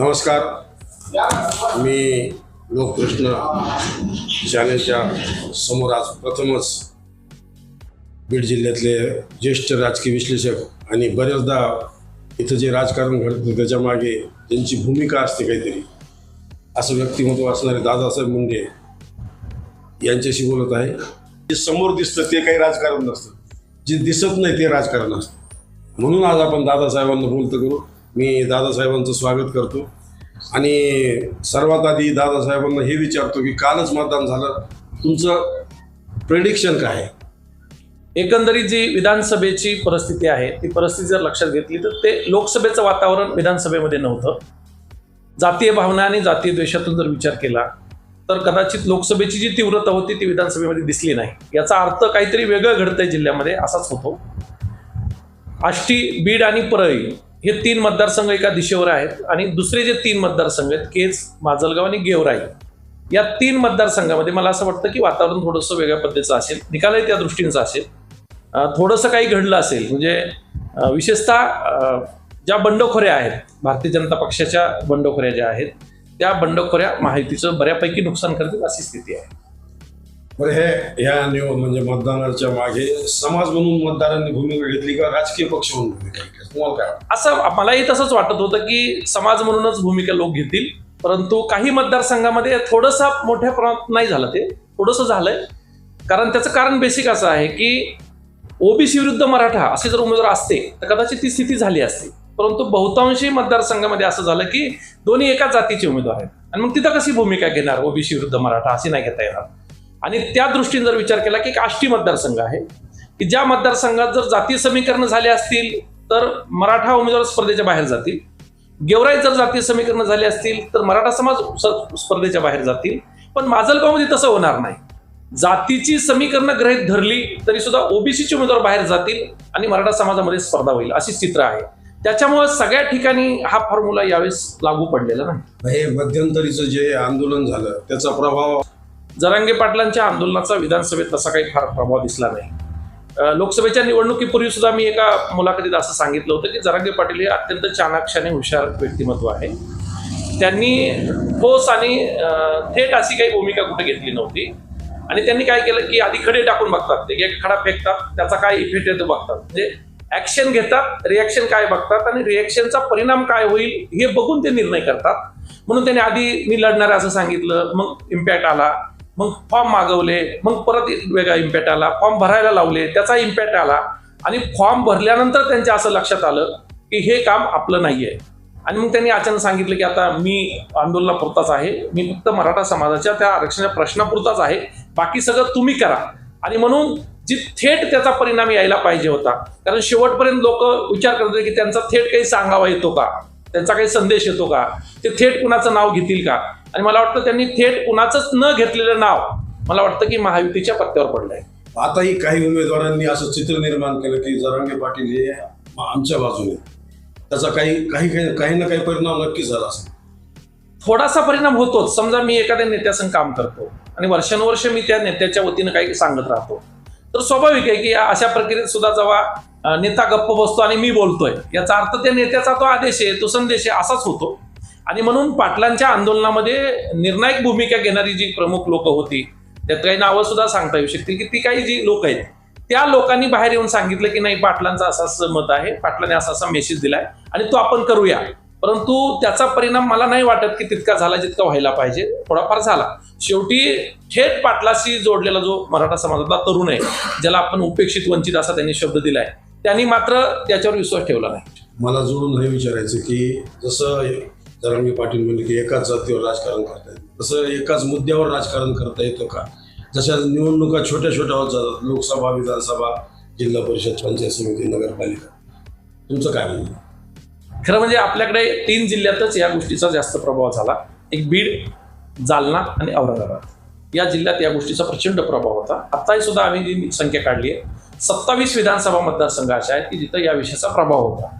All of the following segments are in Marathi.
नमस्कार. मी लोककृष्ण चॅनलच्या समोर आज प्रथमच बीड जिल्ह्यातले ज्येष्ठ राजकीय विश्लेषक आणि बऱ्याचदा इथं जे राजकारण घडतं त्याच्यामागे त्यांची भूमिका असते काहीतरी. असं व्यक्तिमत्व असणारे दादासाहेब मुंडे यांच्याशी बोलत आहे. जे समोर दिसतं ते काही राजकारण नसतं. जे दिसत नाही ते राजकारण असतं. म्हणून आज आपण दादासाहेबांना बोलतो करू. मी दादासाहेबांचं स्वागत करतो. आणि सर्वात आधी दादासाहेबांना हे विचारतो की कालच मतदान झालं. तुमचं प्रेडिक्शन काय आहे? एकंदरीत जी विधानसभेची परिस्थिती आहे ती परिस्थिती जर लक्षात घेतली तर ते लोकसभेचं वातावरण विधानसभेमध्ये नव्हतं. जातीय भावना आणि जातीय द्वेषातून जर विचार केला तर कदाचित लोकसभेची जी तीव्रता होती ती विधानसभेमध्ये दिसली नाही. याचा अर्थ काहीतरी वेगळं घडतंय जिल्ह्यामध्ये असाच होतो. आष्टी बीड आणि परळी हे तीन मतदारसंघ एका दिशेवर आहेत आणि दुसरे जे तीन मतदारसंघ आहेत केज माजलगाव आणि गेवराई या तीन मतदारसंघामध्ये मला असं वाटतं की वातावरण थोडंसं वेगळ्या पद्धतीचं असेल निकालही त्या दृष्टीचं असेल. थोडंसं काही घडलं असेल म्हणजे विशेषतः ज्या बंडखोऱ्या आहेत भारतीय जनता पक्षाच्या बंडखोऱ्या ज्या आहेत त्या बंडखोऱ्या माहितीचं बऱ्यापैकी नुकसान करतील अशी स्थिती आहे. बरं हे ह्या निवड म्हणजे मतदानाच्या मागे समाज म्हणून मतदारांनी भूमिका घेतली का राजकीय पक्ष म्हणून भूमिका असं मलाही तसंच वाटत होतं की समाज म्हणूनच भूमिका लोक घेतील परंतु काही मतदारसंघामध्ये थोडंसं मोठ्या प्रमाणात नाही झालं ते. थोडंसं झालंय. कारण त्याचं कारण बेसिक असं आहे की ओबीसी विरुद्ध मराठा असे जर उमेदवार असते तर कदाचित ती स्थिती झाली असती. परंतु बहुतांशी मतदारसंघामध्ये असं झालं की दोन्ही एकाच जातीचे उमेदवार आहेत. आणि मग तिथं कशी भूमिका घेणार ओबीसी विरुद्ध मराठा अशी नाही घेता येणार. आणि त्या दृष्टीने जर विचार केला की एक आष्टी मतदारसंघ आहे की ज्या मतदारसंघात जर जातीय समीकरण झाले असतील तर मराठा उमेदवार स्पर्धेच्या बाहेर जातील. गेवराईत जर जातीय समीकरण झाली असतील तर मराठा समाज स्पर्धेच्या बाहेर जातील. पण माजलगावमध्ये तसं होणार नाही. जातीची समीकरणं गृहीत धरली तरी सुद्धा ओबीसीचे उमेदवार बाहेर जातील आणि मराठा समाजामध्ये स्पर्धा होईल अशी चित्र आहे. त्याच्यामुळे सगळ्या ठिकाणी हा फॉर्म्युला यावेळेस लागू पडलेला नाही. हे मध्यंतरीचं जे आंदोलन झालं त्याचा प्रभाव जरांगे पाटलांच्या आंदोलनाचा विधानसभेत तसा काही फार प्रभाव दिसला नाही. लोकसभेच्या निवडणुकीपूर्वी सुद्धा मी एका मुलाखतीत असं सांगितलं होतं की जरांगे पाटील हे अत्यंत चाणाक्षाने आणि हुशार व्यक्तिमत्व आहे. त्यांनी ठोस आणि थेट अशी काही भूमिका कुठे घेतली नव्हती. आणि त्यांनी काय केलं की आधी खडे टाकून बघतात. ते एक खडा फेकतात त्याचा काय इफेक्ट येतो बघतात. म्हणजे ऍक्शन घेतात रिॲक्शन काय बघतात आणि रिॲक्शनचा परिणाम काय होईल हे बघून ते निर्णय करतात. म्हणून त्यांनी आधी मी लढणार असं सांगितलं मग इम्पॅक्ट आला. मग फॉर्म मागवले मग परत एक वेगळा इम्पॅक्ट आला फॉर्म भरायला लावले त्याचा इम्पॅक्ट आला. आणि फॉर्म भरल्यानंतर त्यांच्या असं लक्षात आलं की हे काम आपलं नाही आहे आणि मग त्यांनी अचानक सांगितलं की आता मी आंदोलनापुरताच आहे. मी फक्त मराठा समाजाच्या त्या आरक्षणाच्या प्रश्नापुरताच आहे. बाकी सगळं तुम्ही करा. आणि म्हणून जी थेट त्याचा परिणाम यायला पाहिजे होता. कारण शेवटपर्यंत लोक विचार करत होते की त्यांचा थेट काही सांगावा येतो का? त्यांचा काही संदेश येतो का? ते थेट कुणाचं नाव घेतील का? आणि मला वाटतं त्यांनी थेट कुणाचंच न घेतलेलं नाव मला वाटतं की महायुतीच्या पत्त्यावर पडलंय. आताही काही उमेदवारांनी असं चित्र निर्माण केलं की जरांगे पाटील हे आमच्या बाजूने. त्याचा काही काही काही काही ना काही परिणाम नक्कीच झाला असेल. थोडासा परिणाम होतोच. समजा मी एखाद्या नेत्यासंग काम करतो आणि वर्षानुवर्ष मी त्या नेत्याच्या वतीनं काही सांगत राहतो. तर स्वाभाविक आहे की अशा प्रक्रियेत सुद्धा जेव्हा नेता गप्प बसतो आणि मी बोलतोय याचा अर्थ त्या नेत्याचा तो आदेश आहे तो संदेश आहे असाच होतो. आणि म्हणून पाटलांच्या आंदोलनामध्ये निर्णायक भूमिका घेणारी जी प्रमुख लोक होती त्यात काही नावं सुद्धा सांगता येऊ शकतील की ती काही जी लोक आहेत त्या लोकांनी बाहेर येऊन सांगितलं की नाही पाटलांचं असं असं मत आहे पाटलाने असा असा मेसेज दिलाय आणि तो आपण करूया. परंतु त्याचा परिणाम मला नाही वाटत की तितका झाला जितका व्हायला पाहिजे थोडाफार झाला. शेवटी थेट पाटलाशी जोडलेला जो मराठा समाजातला तरुण आहे ज्याला आपण उपेक्षित वंचित असा त्यांनी शब्द दिलाय त्यांनी मात्र त्याच्यावर विश्वास ठेवला नाही. मला जुळून हे विचारायचं की जसं जरांगे पाटील म्हणले की एकाच जातीवर राजकारण करता येतं तसं एकाच मुद्द्यावर राजकारण करता येतं का? जशा निवडणुका छोट्या छोट्या होत जातात लोकसभा विधानसभा जिल्हा परिषद पंचायत समिती नगरपालिका. तुमचं काय म्हणणं? खरं म्हणजे आपल्याकडे तीन जिल्ह्यातच या गोष्टीचा जास्त प्रभाव झाला. एक बीड जालना आणि औरंगाबाद. या जिल्ह्यात या गोष्टीचा प्रचंड प्रभाव होता. आत्ताही सुद्धा आम्ही जी संख्या काढली आहे सत्तावीस विधानसभा मतदारसंघ अशा आहेत की जिथं या विषयाचा प्रभाव होता.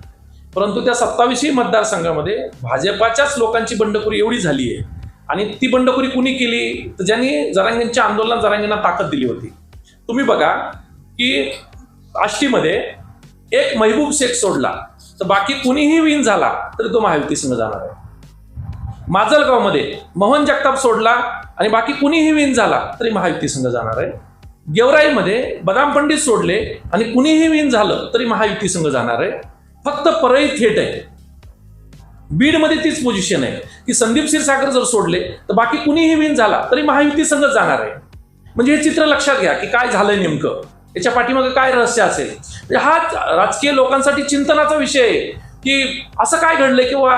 परंतु त्या सत्तावीसही मतदारसंघामध्ये भाजपाच्याच लोकांची बंडखोरी एवढी झाली आहे. आणि ती बंडखोरी कुणी केली? तर ज्यांनी जरांगेंच्या आंदोलनात जरांगेंना ताकद दिली होती. तुम्ही बघा की आष्टीमध्ये एक महबूब शेख सोडला. तर बाकी कुणीही विन झाला तरी तो महायुती संघ जाणार आहे. माजलगावमध्ये मोहन जगताप सोडला आणि बाकी कुणीही विन झाला तरी महायुती संघ जाणार आहे. गेवराईमध्ये बदाम पंडित सोडले आणि कुणीही विन झालं तरी महायुती संघ जाणार आहे. फक्त परळी थेट आहे. बीडमध्ये तीच पोझिशन आहे. की संदीप क्षीरसागर जर सोडले तर बाकी कुणीही विन झाला तरी महायुती संघ जाणार आहे. म्हणजे हे चित्र लक्षात घ्या की काय झालंय नेमकं. याच्या पाठीमागे काय रहस्य असेल? म्हणजे हा राजकीय लोकांसाठी चिंतनाचा विषय आहे की असं काय घडलंय किंवा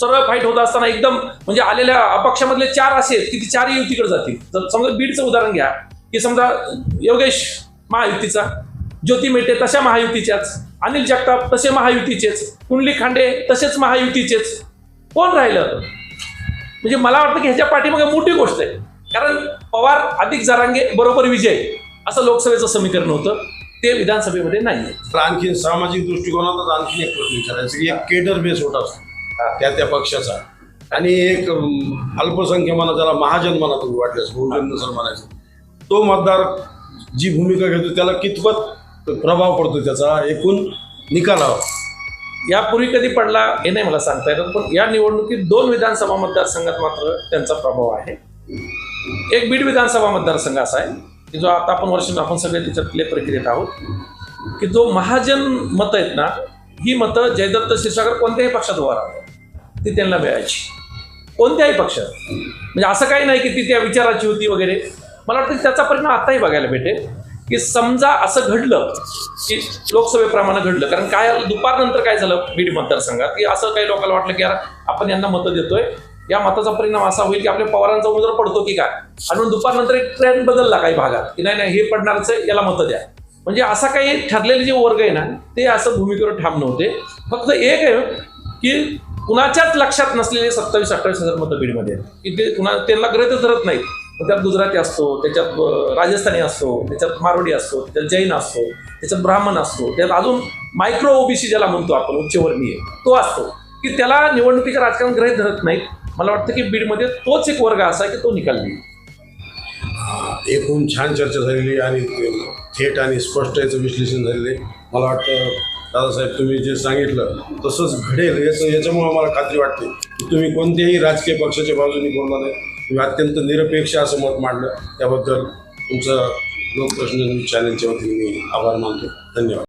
सरळ फाईट होत असताना एकदम म्हणजे आलेल्या अपक्षामधले चार असे आहेत की ती चारही युतीकडे जातील. तर समजा बीडचं उदाहरण घ्या की समजा योगेश महायुतीचा ज्योती मेटे तशा महायुतीच्याच अनिल जगताप तसे महायुतीचेच. कुंडली खांडे तसेच महायुतीचेच. कोण राहिलं? म्हणजे मला वाटतं की ह्याच्या पाठीमागे मोठी गोष्ट आहे. कारण पवार अधिक जरांगे बरोबर विजय. असं लोकसभेचं समीकरण होतं. ते विधानसभेमध्ये नाही तर आणखी सामाजिक दृष्टिकोनातच आणखी एक प्रश्न विचारायचा की एक केडर बेस होत असतो. त्या त्या पक्षाचा. आणि एक अल्पसंख्य म्हणा त्याला महाजन म्हणा तुम्ही वाटल्यास बहुजन म्हणायचं तो मतदार जी भूमिका घेतो त्याला कितपत प्रभाव पडतो त्याचा एकूण निकालावर. यापूर्वी कधी पडला हे नाही मला सांगता येत पण या निवडणुकीत दोन विधानसभा मतदारसंघात मात्र त्यांचा प्रभाव आहे. एक बीड विधानसभा मतदारसंघ असा आहे की जो आता आपण वर्ष आपण सगळे त्याच्यातले प्रक्रियेत आहोत की जो महाजन मतं आहेत ना ही मतं जयदत्त क्षीरसागर कोणत्याही पक्षात उभा राहतात. ती त्यांना मिळायची. कोणत्याही पक्षात. म्हणजे असं काही नाही की ती त्या विचाराची होती वगैरे. मला वाटतं की त्याचा परिणाम आताही बघायला भेटेल. की समजा असं घडलं की लोकसभेप्रमाणे घडलं कारण काय दुपारनंतर काय झालं बीड मतदारसंघात की असं काही लोकांना वाटलं की यार आपण यांना मतं देतोय. या मताचा परिणाम असा होईल की आपल्या पवारांचा उमेदवार पडतो की काय? आणि मग दुपारनंतर एक ट्रेंड बदलला काही भागात की नाही नाही हे पडणारच याला मतं द्या. म्हणजे असा काही ठरलेले जे वर्ग आहे ना ते असं भूमिकेवर ठाम नव्हते. फक्त एक आहे की कुणाच्याच लक्षात नसलेले सत्तावीस अठ्ठावीस हजार मतं बीडमध्ये की ते कुणा त्यांना गरजच धरत नाहीत. त्यात गुजराती असतो त्याच्यात राजस्थानी असतो त्याच्यात मारवाडी असतो त्याच्यात जैन असतो त्याच्यात ब्राह्मण असतो त्यात अजून मायक्रो ओबीसी ज्याला म्हणतो आपण उच्चवर्णीय तो असतो. की त्याला निवडणुकीच्या राजकारण ग्रहित धरत नाहीत. मला वाटतं की बीडमध्ये तोच एक वर्ग असा की तो निकाल देईल. एकूण छान चर्चा झालेली आणि थेट आणि स्पष्ट याचं विश्लेषण झालेलं आहे. मला वाटतं दादासाहेब तुम्ही जे सांगितलं तसंच घडेल. याचं याच्यामुळे मला खात्री वाटते की तुम्ही कोणत्याही राजकीय पक्षाच्या बाजूने बोलणार नाही तुम्ही अत्यंत निरपेक्ष असं मत मांडलं. त्याबद्दल तुमचं लोकप्रश्न न्यूज चॅनलच्या वतीने मी आभार मानतो. धन्यवाद.